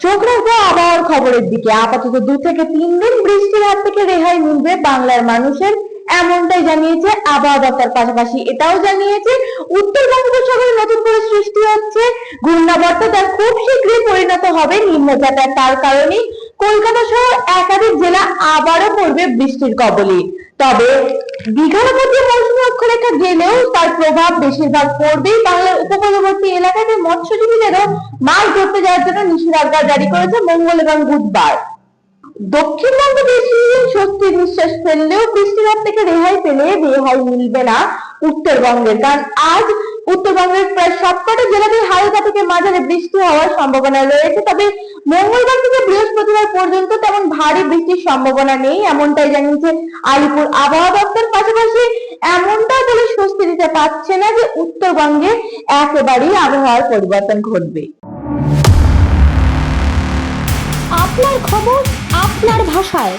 চোখ রাখব আবহাওয়ার খবরের দিকে। আপাতত দু থেকে তিন দিন বৃষ্টির হাত থেকে রেহাই মিলবে বাংলার মানুষের, এমনটাই জানিয়েছে আবহাওয়া দপ্তর। পাশাপাশি এটাও জানিয়েছে উত্তর বঙ্গোপসাগরে নতুন করে সৃষ্টি হচ্ছে। ঘূর্ণাবর্ত তার খুব শীঘ্রই পরিণত হবে নিম্নচাপে তার কারণেই কলকাতা সহ একাধিক জেলা আবারও পড়বে বৃষ্টির কবলে। তবে দীঘার মধ্যে মৌসুমী অক্ষরেখা গেলেও তার প্রভাব বেশিরভাগ পড়বেই বাংলার উপকূলবর্তী এলাকাতে মৎস্যজীবীদেরও মাছ ধরতে যাওয়ার জন্য নিষেধাজ্ঞা জারি করেছে মঙ্গল এবং বুধবার। দক্ষিণবঙ্গ বৃষ্টির স্বস্তির নিঃশ্বাস ফেললেও বৃষ্টির হাত থেকে রেহাই পেলে রেহাই মিলবে না উত্তরবঙ্গের, কারণ আজ উত্তরবঙ্গের প্রায় সবকটা জেলাতেই হালকা থেকে মাঝারি বৃষ্টি হওয়ার সম্ভাবনা রয়েছে। তবে মঙ্গলবার থেকে বৃহস্পতিবার পর্যন্ত তেমন ভারী বৃষ্টির সম্ভাবনা নেই। এমনটাই জানিয়েছে আলিপুর আবহাওয়া দপ্তর। পাশাপাশি এমনটা বলে স্বস্তি দিতে পারছে না যে উত্তরবঙ্গে একেবারেই আবহাওয়ার পরিবর্তন ঘটবে। আপনার খবর আপনার ভাষায়।